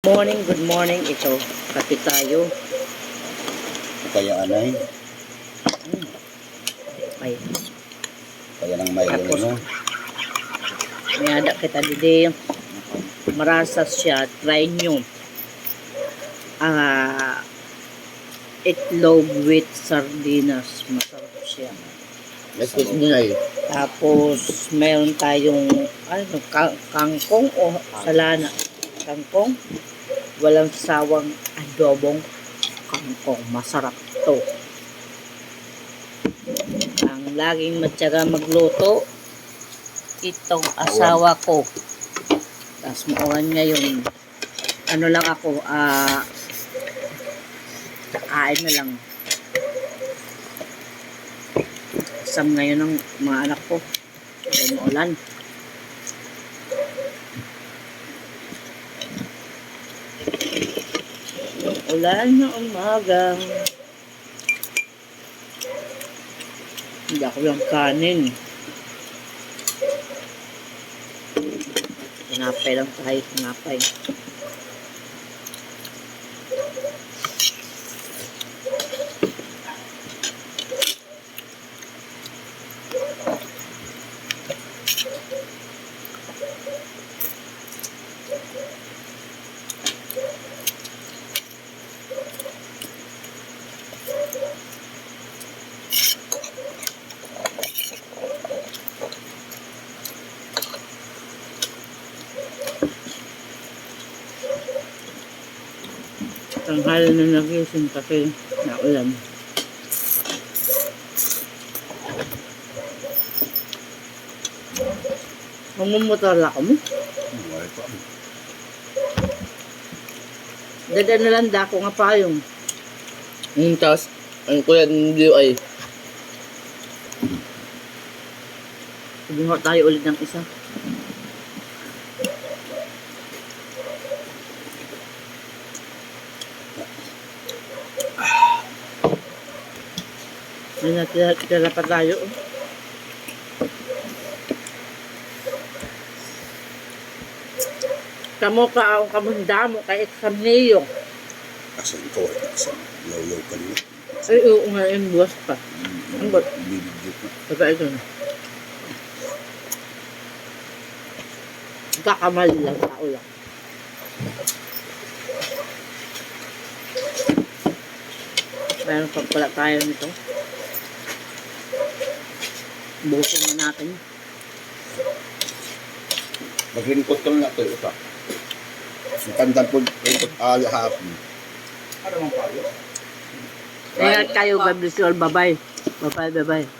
Morning, good morning. Ito, kape tayo. Kaya anay, Ay, kaya nang may ano Tapos, no. may ada kita didi. Marasas siya. Try nyo. Ah, itlog with sardinas. Masarap siya. Mo na eh. Tapos, meron tayong ano, ka- kangkong o salana. Kangkong. Walang sawang adobong kangkong. Masarap to. Ang laging matyaga magluto, itong asawa ko. Tapos maulan ngayon. Ano lang ako, ah, kain na lang. Sam ngayon ng mga anak ko. Dahil maulan. Ulan na umaga. Hindi ako yung kanin. Tinapay lang tayo, tinapay. Tanghal na nagising kasi naulan. Ako mo. Wala pa. Dada na lang dako nga pa yung. Hmm, tapos, ang kuya hindi ay, Bumuha tayo ulit ng isa. May natira tira pa tayo. Kamu ka ang kamunda mo kay exam niyo. Asan ko? Asan? Yaw-yaw ka niyo. Ay, oo nga yung buwas pa. Ang ba't? Bibigyo ka. Baka ito na. Kakamali lang, tao lang. Meron pa pala tayo nito. Busin na natin. Maglingkot ka na ito. Ito. Ang kandang po, ali hapon. Ano mang payo? Kaya kayo, God bless you all. Bye-bye. Bye-bye, bye-bye.